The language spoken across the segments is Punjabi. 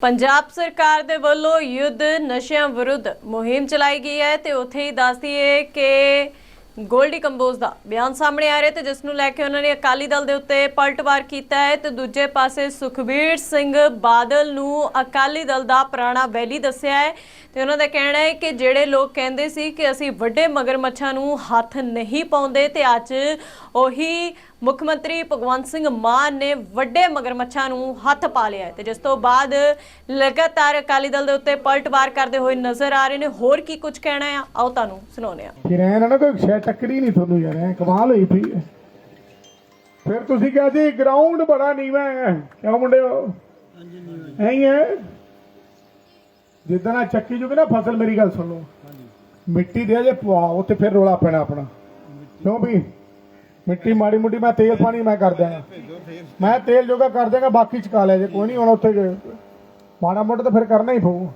ਪੰਜਾਬ ਸਰਕਾਰ ਦੇ ਵੱਲੋਂ ਯੁੱਧ ਨਸ਼ਿਆਂ ਵਿਰੁੱਧ ਮੁਹਿੰਮ ਚਲਾਈ ਗਈ ਹੈ ਤੇ ਉੱਥੇ ਹੀ ਦੱਸਦੀ ਹੈ ਕਿ ਗੋਲਡੀ ਕੰਬੋਜ ਦਾ ਬਿਆਨ ਸਾਹਮਣੇ ਆ ਰਿਹਾ ਤੇ ਜਿਸ ਨੂੰ ਲੈ ਕੇ ਉਹਨਾਂ ਨੇ ਅਕਾਲੀ ਦਲ ਦੇ ਉੱਤੇ ਪਲਟਵਾਰ ਕੀਤਾ ਹੈ ਤੇ ਦੂਜੇ ਪਾਸੇ ਸੁਖਬੀਰ ਸਿੰਘ ਬਾਦਲ ਨੂੰ ਅਕਾਲੀ ਦਲ ਦਾ ਪੁਰਾਣਾ ਵੈਲੀ ਦੱਸਿਆ ਹੈ ਤੇ ਉਹਨਾਂ ਦਾ ਕਹਿਣਾ ਹੈ ਕਿ ਜਿਹੜੇ ਲੋਕ ਕਹਿੰਦੇ ਸੀ ਕਿ ਅਸੀਂ ਵੱਡੇ ਮਗਰਮੱਛਾਂ ਨੂੰ ਹੱਥ ਨਹੀਂ ਪਾਉਂਦੇ ਤੇ ਅੱਜ ਉਹੀ ਮੁੱਖ ਮੰਤਰੀ ਭਗਵੰਤ ਸਿੰਘ ਮਾਨ ਨੇ ਵੱਡੇ ਮਗਰਮੱਛਾਂ ਨੂੰ ਹੱਥ ਪਾ ਲਿਆ ਤੇ ਜਿਸ ਤੋਂ ਬਾਅਦ ਲਗਾਤਾਰ ਅਕਾਲੀ ਦਲ ਦੇ ਉੱਤੇ ਪਲਟਵਾਰ ਕਰਦੇ ਹੋਏ ਨਜ਼ਰ ਆ ਰਹੇ ਨੇ। ਹੋਰ ਕੀ ਕੁਝ ਕਹਿਣਾ ਆ ਆਓ ਤੁਹਾਨੂੰ ਸੁਣਾਉਂਦੇ ਆ ਫਿਰ ਨਾ, ਕੋਈ ਸ਼ੈ ਟੱਕਰੀ ਨਹੀਂ ਤੁਹਾਨੂੰ ਯਾਰ, ਐ ਕਮਾਲ ਹੋਈ ਪਈ ਫਿਰ ਤੁਸੀਂ ਕਿਹਾ ਜੀ ਗਰਾਊਂਡ ਬੜਾ ਨੀਵਾ ਹੈ। ਕਿਉਂ ਮੁੰਡਿਓ? ਐਂ ਹੈ ਜਿੱਦਾਂ ਆ ਚੱਕੀ ਜੂਗੀ ਨਾ ਫਸਲ, ਮੇਰੀ ਗੱਲ ਸੁਣ ਲਓ। ਮਿੱਟੀ ਦੇ ਜੇ ਪਵਾ ਉੱਥੇ ਫਿਰ ਰੋਲਾ ਪੈਣਾ ਆਪਣਾ। ਕਿਉਂ ਵੀ? ਮਿੱਟੀ ਮਾੜੀ ਮੁੱਟੀ, ਮੈਂ ਤੇਲ ਪਾਣੀ ਮੈਂ ਕਰ ਦਿਆਂਗਾ। ਮੈਂ ਤੇਲ ਜੋਗਾ ਕਰ ਦਿਆਂਗਾ, ਬਾਕੀ ਚਕਾ ਲਿਆ ਜੇ, ਕੋਈ ਨਹੀਂ ਹੁਣ ਉੱਥੇ ਮਾੜਾ ਮੋਟਾ ਤਾਂ ਫਿਰ ਕਰਨਾ ਹੀ ਪਊ।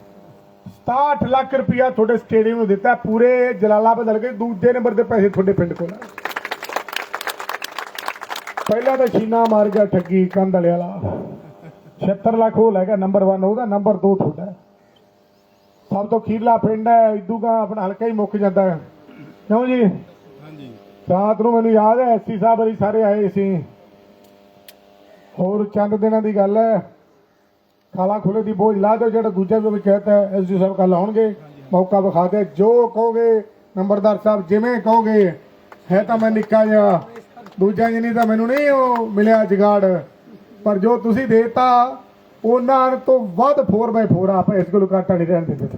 67 ਲੱਖ ਰੁਪਇਆ ਤੁਹਾਡੇ ਸਟੇਡੀਅਮ ਨੂੰ ਦਿੱਤਾ, ਪੂਰੇ ਜਲਾਲਾਬਾਦ ਹਲਕੇ ਦੂਜੇ ਨੰਬਰ ਦੇ ਪੈਸੇ ਤੁਹਾਡੇ ਪਿੰਡ ਕੋਲ ਪਹਿਲਾਂ ਤਾਂ ਛੀਨਾ ਮਾਰ ਗਿਆ ਠੱਗੀ, ਕੰਧ ਵਾਲੇ ਵਾਲਾ। 76 ਲੱਖ ਉਹ ਲੈ ਗਿਆ ਨੰਬਰ 1 ਉਹਦਾ ਨੰਬਰ 2 ਤੁਹਾਡਾ। ਸਭ ਤੋਂ ਖੀਰਲਾ ਪਿੰਡ ਹੈ ਇਦੂਗਾ ਆਪਣਾ ਹਲਕਾ ਹੀ ਮੁੱਕ ਜਾਂਦਾ। ਕਿਉਂ ਜੀ? ਰਾਤ ਨੂੰ ਮੈਨੂੰ ਯਾਦ ਹੈ ਐਸਸੀ ਸਾਹਿਬ ਵਾਲੀ ਸਾਰੇ ਆਏ ਸੀ। ਹੋਰ ਚੰਦ ਦਿਨਾਂ ਦੀ ਗੱਲ ਹੈ। ਖਾਲਾ ਖੁੱਲੇ ਦੀ ਬੋਝ ਲਾ ਦਿਓ, ਜਿਹੜਾ ਦੂਜਾ ਵੀ ਕਹਤਾ ਹੈ ਐਸਡੀ ਸਾਹਿਬ ਕੱਲ ਆਉਣਗੇ। ਮੌਕਾ ਵਿਖਾ ਦੇ ਜੋ ਕਹੋਗੇ, ਨੰਬਰਦਾਰ ਸਾਹਿਬ ਜਿਵੇਂ ਕਹੋਗੇ, ਹੈ ਤਾਂ ਮੈਂ ਨਿੱਕਾ ਜਿਹਾ, ਦੂਜਾ ਜਿਹਨੀ ਤਾਂ ਮੈਨੂੰ ਨਹੀਂ ਉਹ ਮਿਲਿਆ ਜਗਾੜ। ਪਰ ਜੋ ਤੁਸੀਂ ਦੇਤਾ, ਉਹਨਾਂ ਤੋਂ ਵੱਧ 4x4 ਆਪਾਂ ਇਸ ਕੋਲ ਘਾਟਾ ਨਹੀਂ ਰਹਿਣ ਦਿੰਦੇ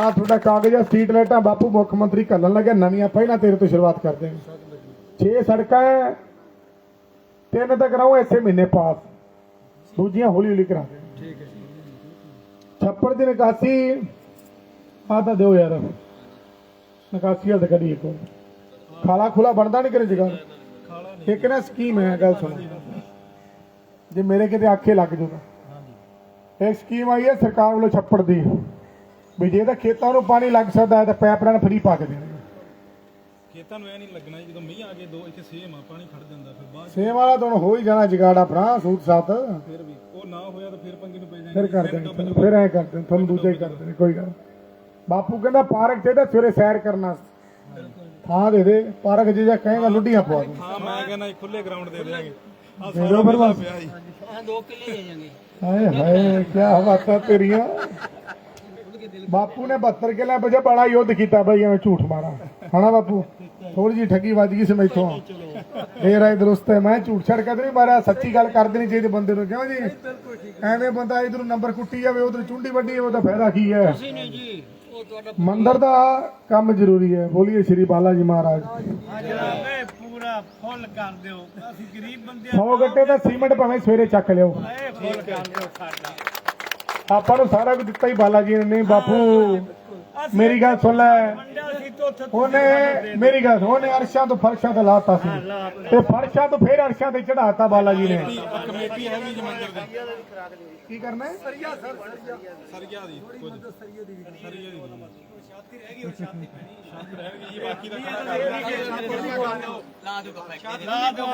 ਆ ਤੁਹਾਡਾ ਕਾਗਜ਼ ਆ ਸਟਰੀਟ ਲਾਈਟਾਂ ਬਾਪੂ ਮੁੱਖ ਮੰਤਰੀ ਕੱਲਣ ਲੱਗਿਆ, ਨਵੀਆਂ ਪਹਿਲਾਂ ਤੇਰੇ ਤੋਂ ਸ਼ੁਰੂਆਤ ਕਰਦੇ ਹਾਂ। 6 ਸੜਕਾਂ ਤਿੰਨ ਤਾਂ ਕਰਾਉ ਇਸੇ ਮਹੀਨੇ ਪਾਸ। ਦੂਜੀਆਂ ਹੌਲੀ ਹੌਲੀ ਕਰਾ ਠੀਕ ਹੈ ਛੱਪੜ ਦੀ ਨਿਕਾਸੀ ਆ ਤਾਂ ਦਿਓ ਯਾਰ। ਨਿਕਾਸੀ ਵਾਲ ਤਾਂ ਕਰੀ ਇੱਕ ਖਾਲਾ ਖੁਲਾ ਬਣਦਾ ਨਹੀਂ ਕਰੇ ਜਗ੍ਹਾ। ਇੱਕ ਨਾ ਸਕੀਮ ਹੈ ਗੱਲ ਸੁਣ। ਜੇ ਮੇਰੇ ਕਿਤੇ ਆਖੇ ਲੱਗ ਜੂਗਾ। ਇਹ ਸਕੀਮ ਆਈ ਹੈ ਸਰਕਾਰ ਵੱਲੋਂ ਛੱਪੜ ਦੀ। ਵੀ ਜੇ ਤਾਂ ਖੇਤਾਂ ਨੂੰ ਪਾਣੀ ਲੱਗ ਸਕਦਾ ਹੈ ਤਾਂ ਪੈਪ ਲਾਈਨ ਫ੍ਰੀ ਪਾ ਕੇ ਦੇਣਗੇ ਖੇਤਾਂ ਨੂੰ ਐ ਨਹੀਂ ਲੱਗਣਾ ਜੀ, ਜਦੋਂ ਮੀਂਹ ਆ ਗਏ ਦੋ ਇੱਥੇ ਸੇਮ ਆ ਪਾਣੀ ਖੜ ਜਾਂਦਾ ਫਿਰ ਬਾਅਦ 'ਚ ਸੇਮ ਵਾਲਾ ਤਾਂ ਹੁਣ ਹੋ ਹੀ ਜਾਣਾ ਜਗਾੜ ਆਪਣਾ ਸੂਤ ਸਾਤ। ਫਿਰ ਵੀ ਉਹ ਨਾ ਹੋਇਆ ਤਾਂ ਫਿਰ ਪੰਗੇ ਨੂੰ ਪੈ ਜਾਣਗੇ ਫਿਰ ਕਰ ਦੇਣਗੇ ਫਿਰ ਐ ਕਰ ਦੇਣ ਤੁਹਾਨੂੰ ਦੂਜਾ ਹੀ ਕਰ ਦੇਣੇ ਕੋਈ ਗੱਲ। ਬਾਪੂ ਕਹਿੰਦਾ ਪਾਰਕ ਚਾਹੀਦਾ ਸਵੇਰੇ ਸੈਰ ਕਰਨਾ ਥਾਂ ਦੇ ਦੇ ਪਾਰਕ ਜੇ ਜਾ ਕਹੇਗਾ ਲੁੱਡੀਆਂ ਪਵਾ ਦੂੰ ਹਾਂ ਮੈਂ ਕਹਿੰਦਾ ਜੀ ਖੁੱਲੇ ਗਰਾਊਂਡ ਦੇ ਦੇਾਂਗੇ ਆ ਦੇ ਦਿਓ ਫਿਰ ਬਸ ਪਿਆ ਜੀ। ਹਾਏ ਹਾਏ ਕੀ ਬਾਤਾਂ ਤੇਰੀਆਂ। ਬਾਪੂ ਨੇ 72 ਕਿੱਲੇ ਵਜੇ ਬੜਾ ਯੁੱਧ ਕੀਤਾ ਬਈ ਐਵੇਂ ਝੂਠ ਮਾਰਾ। ਹਨਾ ਬਾਪੂ? ਥੋੜੀ ਜੀ ਠੱਗੀ ਵੱਜ ਗਈ ਸੀ ਮੈਥੋਂ। ਫੇਰ ਆਏ ਦਰੁਸਤ ਹੈ ਮੈਂ ਝੂਠ ਛੜ ਕੇ ਨਹੀਂ ਮਾਰਿਆ ਸੱਚੀ ਗੱਲ ਕਰ ਦੇਣੀ ਚਾਹੀਦੀ ਬੰਦੇ ਨੂੰ ਕਿਉਂ ਜੀ? ਐਵੇਂ ਬੰਦਾ ਇਧਰ ਨੰਬਰ ਕੁੱਟੀ ਜਾਵੇ ਉਧਰ ਚੁੰਡੀ ਵੱਡੀ ਜਾਵੇ ਉਹਦਾ ਫਾਇਦਾ ਕੀ ਹੈ? ਮੰਦਰ ਦਾ ਕੰਮ ਜ਼ਰੂਰੀ ਹੈ। ਬੋਲੀਏ ਸ਼੍ਰੀ ਬਾਲਾ ਜੀ ਮਹਾਰਾਜ। ਏ ਪੂਰਾ ਫੁੱਲ ਕਰ ਦਿਓ। ਅਸੀਂ ਗਰੀਬ ਬੰਦੇ 100 ਗੱਟੇ ਤਾਂ ਸੀਮੈਂਟ ਭਾਵੇਂ ਸਵੇਰੇ ਚੱਕ ਲਿਓ। ਫੁੱਲ ਕਰ ਦਿਓ ਸਾਡਾ। ਆਪਾਂ ਨੂੰ ਸਾਰਾ ਕੁਝ ਦਿੱਤਾ ਹੀ ਬਾਲਾ ਜੀ ਨੇ ਬਾਪੂ। ਮੇਰੀ ਗੱਲ ਸੁਣ ਲੈ। ਉਹਨੇ ਮੇਰੀ ਗੱਲ ਉਹਨੇ ਅਰਸ਼ਾਂ ਤੋਂ ਫਰਸ਼ਾਂ ਤੇ ਲਾਤਾ ਸੀ। ਤੇ ਫਰਸ਼ਾਂ ਤੋਂ ਫੇਰ ਅਰਸ਼ਾਂ ਤੇ ਚੜਾਤਾ ਬਾਲਾ ਜੀ ਨੇ ਕਮੇਟੀ ਹੈਗੀ ਜੀ ਮੰਦਰ ਦੀ। ਕੀ ਕਰਨਾ ਹੈ? ਸਰੀਆ ਦੀ ਕੁਝ। ਸਰੀਆ ਦੀ ਸਰੀਆ ਦੀ ਛਾਤੀ ਰਹਿ ਗਈ ਛਾਤੀ ਰਹਿ ਗਈ ਜੀ ਬਾਕੀ ਦਾ ਲਾ ਦਿਓ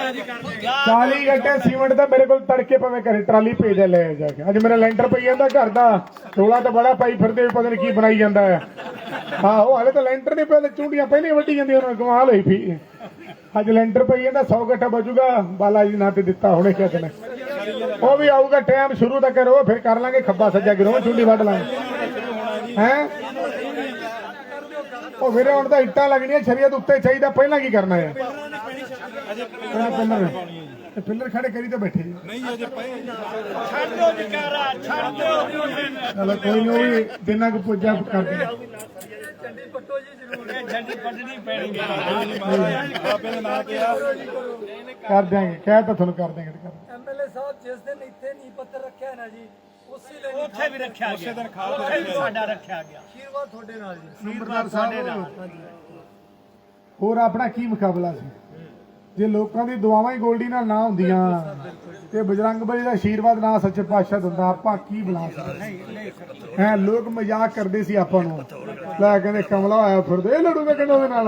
ਅੱਜ ਕਰਦੇ 40 ਘੰਟੇ ਸੀਮੈਂਟ ਦਾ ਮੇਰੇ ਕੋਲ ਤੜਕੇ ਭਾਵੇਂ ਘਰੇ ਟਰਾਲੀ ਭੇਜ ਲੈ ਜਾ ਕੇ। ਅੱਜ ਮੇਰਾ ਲੈਂਟਰ ਪਈ ਜਾਂਦਾ ਘਰ ਦਾ। ਰੋਲਾ ਤਾਂ ਬੜਾ ਪਾਈ ਫਿਰਦੇ ਵੀ ਪਤਾ ਨਹੀਂ ਕੀ ਬਣਾਈ ਜਾਂਦਾ। ਹੈ ਆਹੋ ਹਲੇ ਤਾਂ ਲੈਂਟਰ ਨਹੀਂ ਪਿਆ ਤੇ ਚੁੰਡੀਆਂ ਪਹਿਲੇ ਵੱਢੀ ਜਾਂਦੀਆਂ ਉਹਨਾਂ ਕਮਾਲ ਹੋਈ ਪਈ ਅੱਜ ਲੈਂਟਰ ਪਈ ਜਾਂਦਾ 100 ਗੱਠਾ ਬਚੂਗਾ। ਬਾਲਾ ਜੀ ਨਾਂ ਤੇ ਦਿੱਤਾ ਹੁਣੇ ਕਿਹਾ ਨੇ। ਉਹ ਵੀ ਆਊਗਾ ਟਾਈਮ ਸ਼ੁਰੂ ਤਾਂ ਕਰੋ, ਫਿਰ ਕਰ ਲਾਂਗੇ, ਖੱਬਾ ਸੱਜਾ ਗਿਰੋ ਚੁੰਡੀ ਵੱਢ ਲਾਂਗੇ। ਹੈ? ਉਹ ਵੀਰੇ, ਹੁਣ ਤਾਂ ਇੱਟਾਂ ਲੱਗਣੀਆਂ, ਸ਼ਰੀਅਤ ਉੱਤੇ ਚਾਹੀਦਾ, ਪਹਿਲਾਂ ਕੀ ਕਰਨਾ ਹੈ? ਪਹਿਲਾਂ ਪਿੱਲਰ ਖੜੇ ਕਰੀ ਤਾਂ ਬੈਠੇ ਜੀ। ਨਹੀਂ ਅਜੇ ਪਏ ਜੀ। ਛੱਡ ਦਿਓ ਜਕਾਰਾ ਛੱਡ ਦਿਓ ਚਲੋ ਕੋਈ ਨਹੀਂ ਦਿਨਾਂ ਕੁ ਪੁੱਜਾ ਕਰਦੇ ਇਹ ਝੰਡੀ ਪੱਟਣੀ ਪੈਣੀ ਬਾਬੇ ਨੇ ਨਾਂ ਕਿਹਾ ਕਰ ਦਿਆਂਗੇ ਕਹਿ ਤਾਂ ਤੁਹਾਨੂੰ ਕਰ ਦਿਆਂਗੇ ਕਰ। ਐਮਐਲਏ ਸਾਹਿਬ ਜਿਸ ਦਿਨ ਇੱਥੇ ਨੀ ਪੱਤਰ ਰੱਖਿਆ ਨਾ ਜੀ ਉਸੇ ਦਿਨ ਉੱਥੇ ਵੀ ਰੱਖਿਆ ਗਿਆ। ਉੱਥੇ ਵੀ ਸਾਡਾ ਰੱਖਿਆ ਗਿਆ। ਆਸ਼ੀਰਵਾਦ ਤੁਹਾਡੇ ਨਾਲ ਜੀ। ਨੰਬਰਦਾਰ ਸਾਹਿਬ ਹੋਰ ਆਪਣਾ ਕੀ ਮੁਕਾਬਲਾ ਸੀ? ਜੇ ਲੋਕਾਂ ਦੀ ਦੁਆਵਾਂ ਹੀ ਗੋਲਡੀ ਨਾਲ ਨਾ ਹੁੰਦੀਆਂ, ਤੇ ਬਜਰੰਗ ਬਲੀ ਦਾ ਆਸ਼ੀਰਵਾਦ ਨਾ ਸੱਚੇ ਪਾਤਸ਼ਾਹ ਦਿੰਦਾ, ਆਪਾਂ ਕੀ ਬਣਾ ਸਕਦੇ? ਹੈ, ਲੋਕ ਮਜ਼ਾਕ ਕਰਦੇ ਸੀ ਆਪਾਂ ਨੂੰ। ਲੈ ਕਹਿੰਦੇ ਕਮਲਾ ਹੋਇਆ ਫਿਰਦੇ, ਇਹ ਲੜੂਗਾ ਕਿਹਨਾਂ ਉਹਦੇ ਨਾਲ?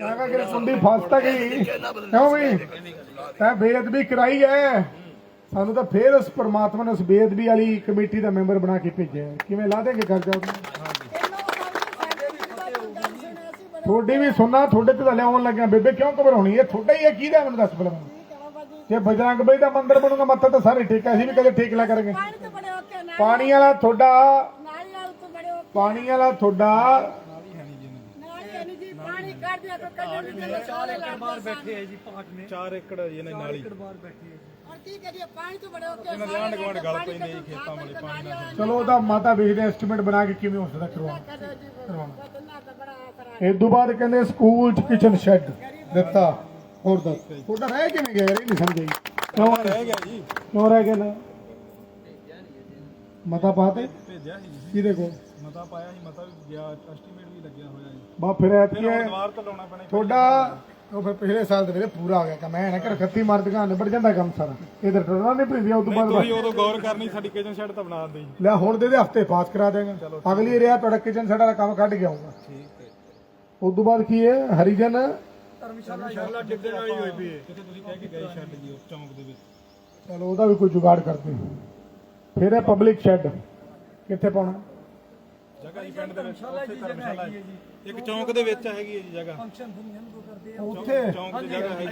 ਮੈਂ ਕਿਹਾ ਕਿ ਕੁੰਡੀ ਫਸ ਤਾਂ ਗਈ? ਕਿਉਂ ਵੀ ਤੈਂ ਬੇਅਦਬੀ ਕਰਾਈ ਹੈ ਸਾਨੂੰ ਤਾਂ ਫੇਰ ਉਸ ਪਰਮਾਤਮਾ ਨੇ ਉਸ ਬੇਅਦਬੀ ਵਾਲੀ ਕਮੇਟੀ ਦਾ ਮੈਂਬਰ ਬਣਾ ਕੇ ਭੇਜਿਆ। ਕਿਵੇਂ ਲਾ ਦੇਂਗੇ ਕਰਜ਼ਾ ਉਹਨੂੰ? ਤੁਹਾਡੀ ਵੀ ਸੁਣਨਾ ਤੁਹਾਡੇ ਤੇ ਤਾਂ ਲਿਆਉਣ ਲੱਗਿਆ। ਬੇਬੇ ਕਿਉਂ ਘਬਰਾਉਣੀ? ਇਹ ਤੁਹਾਡਾ ਹੀ ਹੈ ਕਿਹਦਾ ਮੈਨੂੰ ਦੱਸ ਪਹਿਲਾਂ ਜੇ ਬਜਰੰਗ ਬਈ ਦਾ ਮੰਦਿਰ ਬਣੂਗਾ ਮੱਥਾ ਤਾਂ ਸਾਰੇ ਠੇਕਾ ਸੀ ਵੀ ਕਦੇ ਠੇਕ ਲਿਆ ਕਰਾਂਗੇ ਪਾਣੀ ਤੋਂ ਵਾਲਾ ਤੁਹਾਡਾ ਤੋਂ ਪਾਣੀ ਵਾਲਾ ਤੁਹਾਡਾ ਨਾਲ ਹੀ ਨਹੀਂ ਜੀ ਪਾਣੀ ਕੱਢ ਦਿਆ ਕਰੋ ਕੱਢ ਦਿਆ ਸਾਰੇ ਬਾਹਰ ਬੈਠੇ ਹੈ ਜੀ ਪਾਠ ਨੇ। 4 ਏਕੜ ਇਹਨੇ ਨਾਲ ਹੀ। ਬਾਹਰ ਬੈਠੇ ਹੈ ਜੀ। ਔਰ ਕੀ ਕਰੀਏ ਪਾਣੀ ਤੋਂ ਬੜੇ ਓਕੇ ਇਹਨਾਂ ਦੇ ਆਂਢ ਗੁਆਂਢ ਗੱਲ ਪੈਂਦੇ ਜੀ ਖੇਤਾਂ ਵਾਲੇ ਪਾਣੀ ਨਾਲ ਚਲੋ ਉਹਦਾ ਮਾਤਾ ਵੇਖਦੇ ਐਸਟੀਮੇਟ ਬਣਾ ਕੇ ਕਿਵੇਂ ਹੋ ਸਕਦਾ ਕਰਵਾ ਕਰੋ ਜੀ ਬਦਨਾ ਤਾਂ ਬੜਾ ਆਸਰਾ ਇਸ ਤੋਂ ਬਾਅਦ ਕਹਿੰਦੇ ਸਕੂਲ ਚ ਕਿਚਨ ਸ਼ੈੱਡ ਦਿੱਤਾ। ਹੋਰ ਦੱਸ। ਤੁਹਾਡਾ ਰਹਿ ਕਿਵੇਂ ਗਿਆ ਯਾਰ? ਇਹ ਨਹੀਂ ਸਮਝਾਈ ਕਿਉਂ ਰਹਿ ਗਿਆ? ਜੀ। ਕਿਉਂ ਰਹਿ ਗਿਆ ਨਾ? ਮਤਾ ਪਾਤੇ? ਭੇਜਿਆ ਸੀ ਜੀ। ਕਿਹਦੇ ਕੋਲ? ਮਤਾ ਪਾਇਆ ਸੀ ਮਤਾ ਵੀ ਗਿਆ ਐਸਟੀਮੇਟ ਵੀ ਲੱਗਿਆ ਹੋਇਆ ਜੀ। ਬਾ ਫਿਰ ਐਤਕੀ ਦੁਬਾਰ ਤੋਂ ਲਾਉਣਾ ਪੈਣਾ ਜੀ। ਤੁਹਾਡਾ ਉਹ ਫਿਰ ਪਿਛਲੇ ਸਾਲ ਦੇ ਵੇਲੇ ਪੂਰਾ ਹੋ ਗਿਆ ਕੰਮ। ਐ ਨਾ ਕਰ ਖੱਤੀ ਮਾਰ ਦੁਕਾਨ ਨਿਬੜ ਜਾਂਦਾ ਕੰਮ ਸਾਰਾ। ਇਧਰ ਟੁਰਨਾ ਨਹੀਂ ਪੈਂਦੀ ਉਸ ਤੋਂ ਬਾਅਦ ਤੁਸੀਂ ਉਦੋਂ ਗੌਰ ਕਰਨੀ ਸਾਡੀ ਕਿਚਨ ਸ਼ੈੱਡ ਤਾਂ ਬਣਾ ਦਿੰਦੇ ਲੈ ਹੁਣ ਦੇ ਦੇ ਹਫ਼ਤੇ ਪਾਸ ਕਰਾ ਦੇਗਾ ਅਗਲੀ ਰਿਆ ਤੁਹਾਡਾ ਕਿਚਨ ਸਾਡਾ ਦਾ ਕੰਮ ਕੱਢ ਕੇ ਆਊਗਾ। ਠੀਕ ਉਸ ਤੋਂ ਬਾਅਦ ਕੀ ਹੈ? ਹਰੀਜਨ ਧਰਮਸ਼ਾਲਾ ਡਿੱਗਣ ਵਾਲੀ ਹੋਈ ਪਈ ਹੈ। ਕਿਤੇ ਤੁਸੀਂ ਕਹਿ ਕੇ ਗਏ ਸ਼ੈੱਡ ਜੀ ਉਸ ਚੌਂਕ ਦੇ ਵਿੱਚ। ਚਲੋ ਉਹਦਾ ਵੀ ਕੋਈ ਜੁਗਾੜ ਕਰਦੇ ਫਿਰ ਹੈ ਪਬਲਿਕ ਸ਼ੈੱਡ ਕਿੱਥੇ ਪਾਉਣਾ? ਜਗ੍ਹਾ ਜੀ ਪਿੰਡ ਦੇ ਵਿੱਚ ਉੱਥੇ ਧਰਮਸ਼ਾਲਾ ਹੈ। ਇੱਕ ਚੌਂਕ ਦੇ ਵਿੱਚ ਹੈਗੀ ਹੈ ਜੀ ਜਗ੍ਹਾ। ਫੰਕਸ਼ਨ ਦੁਨੀਆ ਨੂੰ ਕਰਦੇ ਆ ਉੱਥੇ? ਚੌਂਕ ਦੀ ਜਗ੍ਹਾ ਹੈਗੀ।